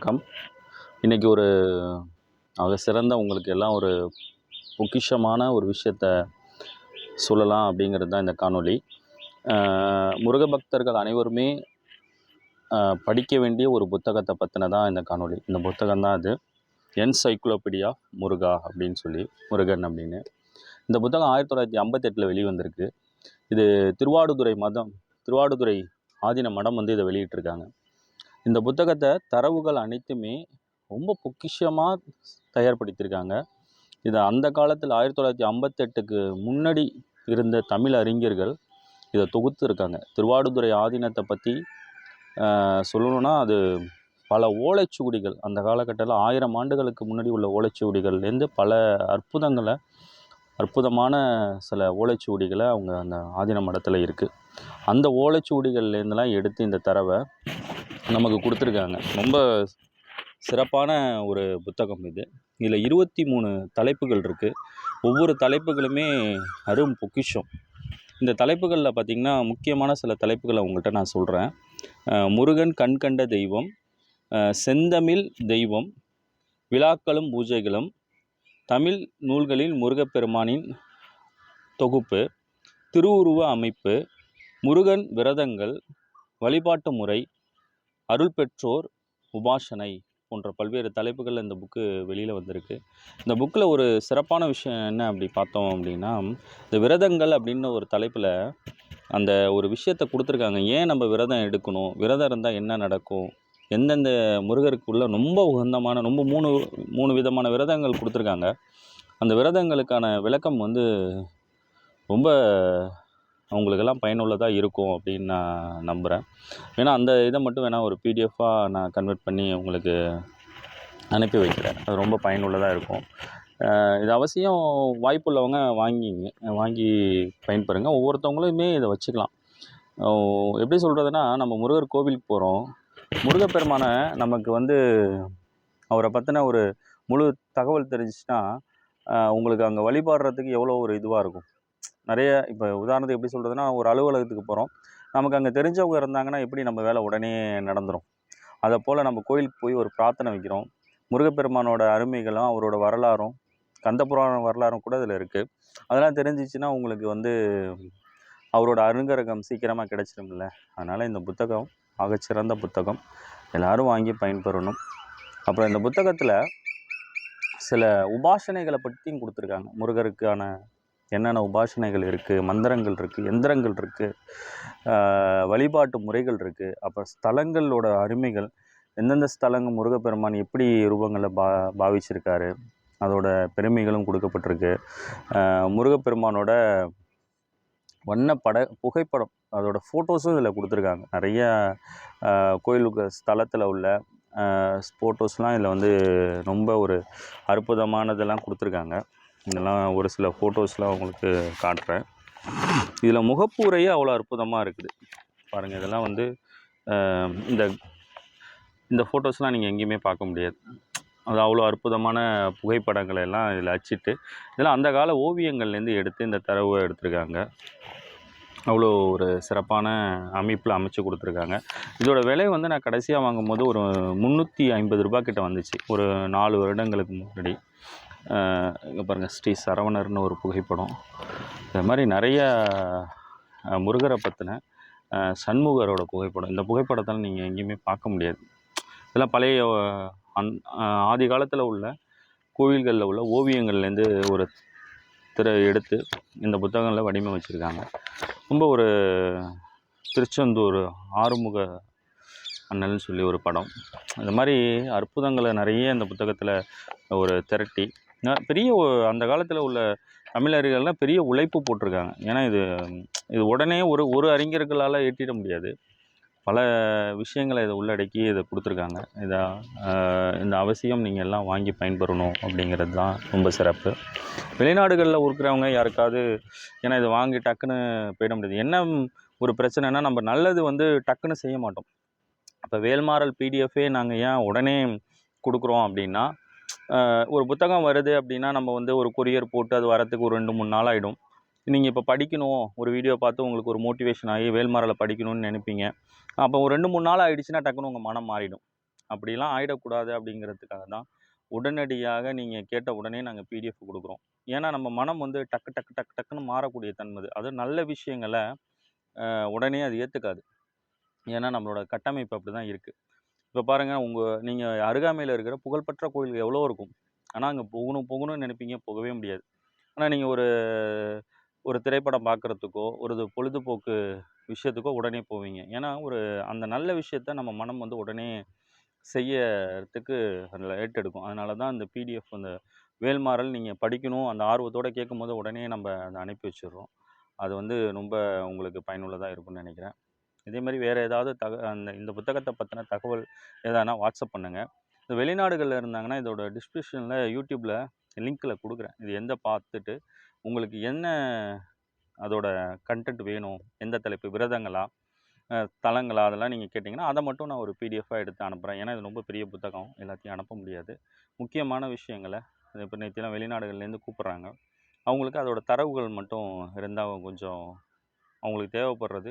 வணக்கம். இன்றைக்கி ஒரு ஆக சிறந்த உங்களுக்கு எல்லாம் ஒரு பொக்கிஷமான ஒரு விஷயத்த சொல்லலாம் அப்படிங்கிறது தான் இந்த காணொளி. முருக பக்தர்கள் அனைவருமே படிக்க வேண்டிய ஒரு புத்தகத்தை பற்றினதான் இந்த காணொளி. இந்த புத்தகம் தான் அது. என்சைக்ளோபீடியா முருகா அப்படின்னு சொல்லி முருகன் அப்படின்னு. இந்த புத்தகம் ஆயிரத்தி தொள்ளாயிரத்தி ஐம்பத்தெட்டில் வெளிவந்திருக்கு. இது திருவாடுதுறை மதம் திருவாடுதுறை ஆதீன மடம் வந்து இதை வெளியிட்டிருக்காங்க. இந்த புத்தகத்தை தரவுகள் அனைத்துமே ரொம்ப பொக்கிஷமாக தயார்படுத்தியிருக்காங்க. இதை அந்த காலத்தில் ஆயிரத்தி தொள்ளாயிரத்தி ஐம்பத்தெட்டுக்கு முன்னாடி இருந்த தமிழ் அறிஞர்கள் இதை தொகுத்துருக்காங்க. திருவாடுதுறை ஆதீனத்தை பற்றி சொல்லணும்னா அது பல ஓலைச்சுவடிகள். அந்த காலகட்டத்தில் ஆயிரம் ஆண்டுகளுக்கு முன்னாடி உள்ள ஓலைச்சுவடிகள்லேருந்து பல அற்புதங்களை அற்புதமான சில ஓலைச்சுவடிகளை அவங்க அந்த ஆதீன மடத்தில் இருக்குது அந்த ஓலைச்சுவடிகள்லேருந்துலாம் எடுத்து இந்த தரவை நமக்கு கொடுத்துருக்காங்க. ரொம்ப சிறப்பான ஒரு புத்தகம் இது. இதில் இருபத்தி மூணு தலைப்புகள் இருக்குது ஒவ்வொரு தலைப்புகளுமே அரும் பொக்கிஷம். இந்த தலைப்புகளில் பார்த்திங்கன்னா முக்கியமான சில தலைப்புகளை உங்கள்கிட்ட நான் சொல்கிறேன் முருகன் கண்கண்ட தெய்வம் செந்தமிழ் தெய்வம் விழாக்களும் பூஜைகளும் தமிழ் நூல்களில் முருகப்பெருமானின் தொகுப்பு திருவுருவ அமைப்பு முருகன் விரதங்கள் வழிபாட்டு முறை அருள் பெற்றோர் உபாசனை போன்ற பல்வேறு தலைப்புகளில் இந்த புக்கு வெளியில் வந்திருக்கு. இந்த புக்கில் ஒரு சிறப்பான விஷயம் என்ன அப்படி பார்த்தோம் அப்படின்னா இந்த விரதங்கள் அப்படின்னு ஒரு தலைப்பில் அந்த ஒரு விஷயத்தை கொடுத்துருக்காங்க. ஏன் நம்ம விரதம் எடுக்கணும்? விரதம் இருந்தால் என்ன நடக்கும்? எந்தெந்த முருகருக்குள்ள ரொம்ப உகந்தமான ரொம்ப மூணு மூணு விதமான விரதங்கள் கொடுத்துருக்காங்க. அந்த விரதங்களுக்கான விளக்கம் வந்து ரொம்ப அவங்களுக்கெல்லாம் பயனுள்ளதாக இருக்கும் அப்படின்னு நான் நம்புகிறேன் வேணால் அந்த இதை மட்டும் வேணால் ஒரு பிடிஎஃபாக நான் கன்வெர்ட் பண்ணி உங்களுக்கு அனுப்பி வைக்கிறேன். அது ரொம்ப பயனுள்ளதாக இருக்கும். இது அவசியம் வாய்ப்புள்ளவங்க வாங்கிங்க வாங்கி பயன்பெறுங்க. ஒவ்வொருத்தவங்களுமே இதை வச்சுக்கலாம். எப்படி சொல்கிறதுனா நம்ம முருகர் கோவிலுக்கு போகிறோம் முருகப்பெருமானை நமக்கு வந்து அவரை பற்றின ஒரு முழு தகவல் தெரிஞ்சிச்சுன்னா உங்களுக்கு அங்கே வழிபாடுறதுக்கு எவ்வளோ ஒரு இதுவாக இருக்கும். நிறைய இப்போ உதாரணத்துக்கு எப்படி சொல்கிறதுனா ஒரு அலுவலகத்துக்கு போகிறோம் நமக்கு அங்கே தெரிஞ்சவங்க இருந்தாங்கன்னா எப்படி நம்ம வேலை உடனே நடந்துடும் அதை போல் நம்ம கோயிலுக்கு போய் ஒரு பிரார்த்தனை வைக்கிறோம். முருகப்பெருமானோட அருமைகளும் அவரோட வரலாறும் கந்தபுராண வரலாறும் கூட அதில் இருக்குது அதெல்லாம் தெரிஞ்சிச்சுன்னா உங்களுக்கு வந்து அவரோட அருங்கரகம் சீக்கிரமாக கிடைச்சிரும்ல. அதனால் இந்த புத்தகம் ஆகச்சிறந்த புத்தகம் எல்லாரும் வாங்கி பயன்பெறணும். அப்புறம் இந்த புத்தகத்தில் சில உபாசனைகளை பற்றியும் கொடுத்துருக்காங்க. முருகருக்கான என்னென்ன உபாசனைகள் இருக்குது மந்திரங்கள் இருக்குது எந்திரங்கள் இருக்குது வழிபாட்டு முறைகள் இருக்குது அப்போ ஸ்தலங்களோட அருமைகள் எந்தெந்த ஸ்தலங்கள் முருகப்பெருமான் எப்படி ரூபங்களை பா பாவிச்சிருக்காரு அதோட பெருமைகளும் கொடுக்கப்பட்டிருக்கு. முருகப்பெருமானோட வண்ண பட புகைப்படம் அதோட ஃபோட்டோஸும் இதில் கொடுத்துருக்காங்க. நிறைய கோயிலுக்கு ஸ்தலத்தில் உள்ள ஃபோட்டோஸ்லாம் இதில் வந்து ரொம்ப ஒரு அற்புதமானதெல்லாம் கொடுத்துருக்காங்க. இதெல்லாம் ஒரு சில ஃபோட்டோஸ்லாம் உங்களுக்கு காட்டுறேன். இதில் முகப்பூரையே அவ்வளோ அற்புதமாக இருக்குது. பாருங்கள் இதெல்லாம் வந்து இந்த இந்த ஃபோட்டோஸ்லாம் நீங்கள் எங்கேயுமே பார்க்க முடியாது. அது அவ்வளோ அற்புதமான புகைப்படங்களை எல்லாம் இதில் அச்சிட்டு இதெல்லாம் அந்த கால ஓவியங்கள்லேருந்து எடுத்து இந்த தரவை எடுத்திருக்காங்க. அவ்வளோ ஒரு சிறப்பான அமைப்பில் அமைச்சு கொடுத்துருக்காங்க. இதோட விலை வந்து நான் கடைசியாக வாங்கும்போது ஒரு முந்நூற்றி ஐம்பது ரூபா கிட்ட வந்துச்சு. ஒரு நாலு வருடங்களுக்கு முன்னாடி. இங்கே பாருங்கள் ஸ்ரீ சரவணர்னு ஒரு புகைப்படம். இந்த மாதிரி நிறைய முருகரை பற்றின சண்முகரோட புகைப்படம். இந்த புகைப்படத்தெல்லாம் நீங்கள் எங்கேயுமே பார்க்க முடியாது. இதெல்லாம் பழைய அந் ஆதி காலத்தில் உள்ள கோவில்களில் உள்ள ஓவியங்கள்லேருந்து ஒரு திரை எடுத்து இந்த புத்தகங்களை வடிவமைச்சிருக்காங்க ரொம்ப ஒரு திருச்செந்தூர் ஆறுமுக அண்ணல்னு சொல்லி ஒரு படம். இந்த மாதிரி அற்புதங்களை நிறைய இந்த புத்தகத்தில் ஒரு திரட்டி பெரிய அந்த காலத்தில் உள்ள தமிழறிஞர்கள்லாம் பெரிய உழைப்பு போட்டிருக்காங்க. ஏன்னா இது இது உடனே ஒரு ஒரு அறிஞர்களால் ஏற்றிட முடியாது. பல விஷயங்களை இதை உள்ளடக்கி இதை கொடுத்துருக்காங்க. இதை இந்த அவசியம் நீங்கள் எல்லாம் வாங்கி பயன்பெறணும் அப்படிங்கிறது தான் ரொம்ப சிறப்பு. வெளிநாடுகளில் இருக்கிறவங்க யாருக்காவது ஏன்னா இதை வாங்கி டக்குன்னு போயிட முடியாது. என்ன ஒரு பிரச்சனைனா நம்ம நல்லது வந்து டக்குன்னு செய்ய மாட்டோம். இப்போ வேல்மாறல் பிடிஎஃபே நாங்கள் ஏன் உடனே கொடுக்குறோம் அப்படின்னா ஒரு புத்தகம் வருது அப்படின்னா நம்ம வந்து ஒரு கொரியர் போட்டு அது வரத்துக்கு ஒரு ரெண்டு மூணு நாள் ஆகிடும் நீங்கள் இப்போ படிக்கணும் ஒரு வீடியோ பார்த்து உங்களுக்கு ஒரு மோட்டிவேஷன் ஆகி வேல்மாறலை படிக்கணும்னு நினைப்பீங்க. அப்போ ஒரு ரெண்டு மூணு நாள் ஆகிடுச்சுன்னா டக்குன்னு உங்கள் மனம் மாறிடும். அப்படிலாம் ஆகிடக்கூடாது அப்படிங்கிறதுக்காக தான் உடனடியாக நீங்கள் கேட்ட உடனே நாங்கள் பிடிஎஃப் கொடுக்குறோம். ஏன்னா நம்ம மனம் வந்து டக்கு டக்கு டக்கு டக்குன்னு மாறக்கூடிய தன்மை அது. நல்ல விஷயங்களை உடனே அது ஏற்றுக்காது ஏன்னா நம்மளோட கட்டமைப்பு அப்படி தான் இருக்குது இப்போ பாருங்கள் உங்கள் நீங்கள் அருகாமையில் இருக்கிற புகழ்பெற்ற கோயில்கள் எவ்வளோ இருக்கும். ஆனால் அங்கே போகணும் போகணும்னு நினைப்பீங்க போகவே முடியாது. ஆனால் நீங்கள் ஒரு ஒரு திரைப்படம் பார்க்குறதுக்கோ ஒரு இது பொழுதுபோக்கு விஷயத்துக்கோ உடனே போவீங்க. ஏன்னா ஒரு அந்த நல்ல விஷயத்த நம்ம மனம் வந்து உடனே செய்யறதுக்கு அதில் ஏற்றெடுக்கும். அதனால தான் அந்த பிடிஎஃப் அந்த வேல்மாறல் நீங்கள் படிக்கணும் அந்த ஆர்வத்தோடு கேட்கும்போது உடனே நம்ம அதை அனுப்பி வச்சிடுறோம். அது வந்து ரொம்ப உங்களுக்கு பயனுள்ளதாக இருக்கும்னு நினைக்கிறேன். இதே மாதிரி வேறு ஏதாவது தக அந்த இந்த புத்தகத்தை பற்றின தகவல் எதானா வாட்ஸ்அப் பண்ணுங்கள் இந்த வெளிநாடுகளில் இருந்தாங்கன்னா இதோட டிஸ்கிரிப்ஷனில் யூடியூப்பில் லிங்க்கில் கொடுக்குறேன். இது எந்த பார்த்துட்டு உங்களுக்கு என்ன அதோட கண்டென்ட் வேணும்? எந்த தலைப்பு? விரதங்களா? தலங்களா? அதெல்லாம் நீங்கள் கேட்டிங்கன்னா அதை மட்டும் நான் ஒரு பிடிஎஃபாக எடுத்து அனுப்புகிறேன் ஏன்னா இது ரொம்ப பெரிய புத்தகம். எல்லாத்தையும் அனுப்ப முடியாது. முக்கியமான விஷயங்களை இப்போ நேற்றுலாம் வெளிநாடுகள்லேருந்து கூப்பிட்றாங்க. அவங்களுக்கு அதோட தரவுகள் மட்டும் இருந்தால் கொஞ்சம் அவங்களுக்கு தேவைப்படுறது.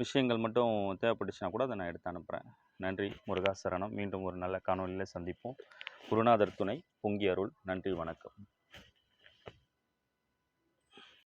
விஷயங்கள் மட்டும் தேவைப்பட்டுச்சுன்னா கூட அதை நான் எடுத்து அனுப்புகிறேன் நன்றி. முருகாசரணம். மீண்டும் ஒரு நல்ல காணொலியில் சந்திப்போம். குருநாதர் துணை பொங்கி அருள். நன்றி. வணக்கம்.